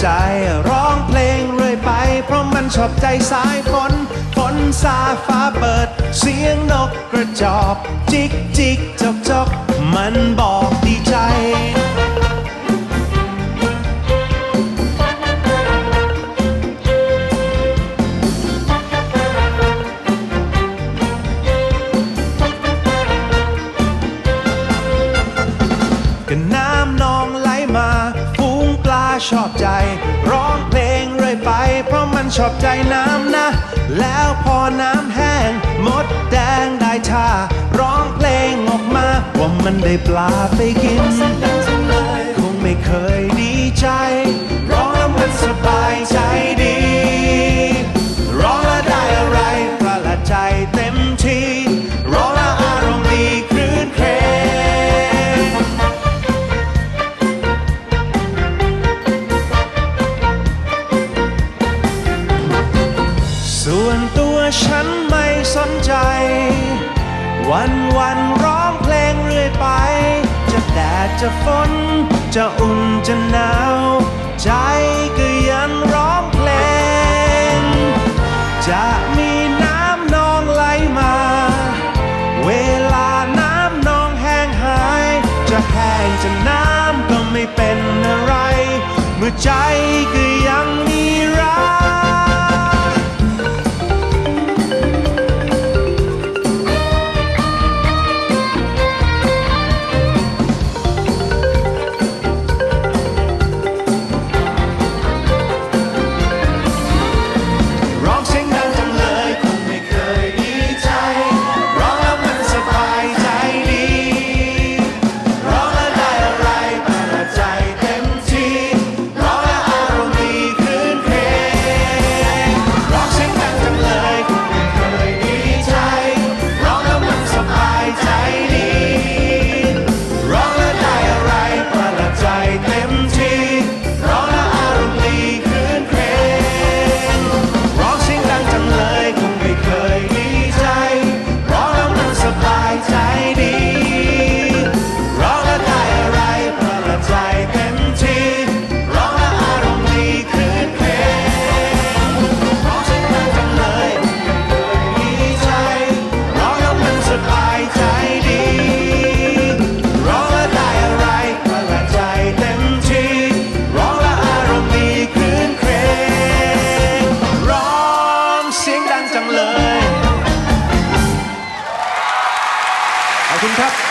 ใจ ร้องเพลงเรื่อยไป เพราะมันชอบใจสายฝนฝนซาฟ้าเปิด เสียงนกกระจอก จิกจิกจอกจอก ชอบใจ ร้องเพลงเรื่อยไป เพราะมันชอบใจน้ำนะ แล้วพอน้ำแห้ง มดแดงได้ท่าร้องเพลงออกมาว่ามันได้ปลาไปกิน ฉันไม่สนใจ วันวันร้องเพลงเรื่อยไป จะแดดจะฝน จะอุ่นจะหนาว ใจก็ยังร้องเพลง จะมีน้ำนองไหลมา เวลาน้ำนองแห้งหาย จะแห้งจะน้ำก็ไม่เป็นอะไร เมื่อใจก็ จังเลย ขอบคุณครับ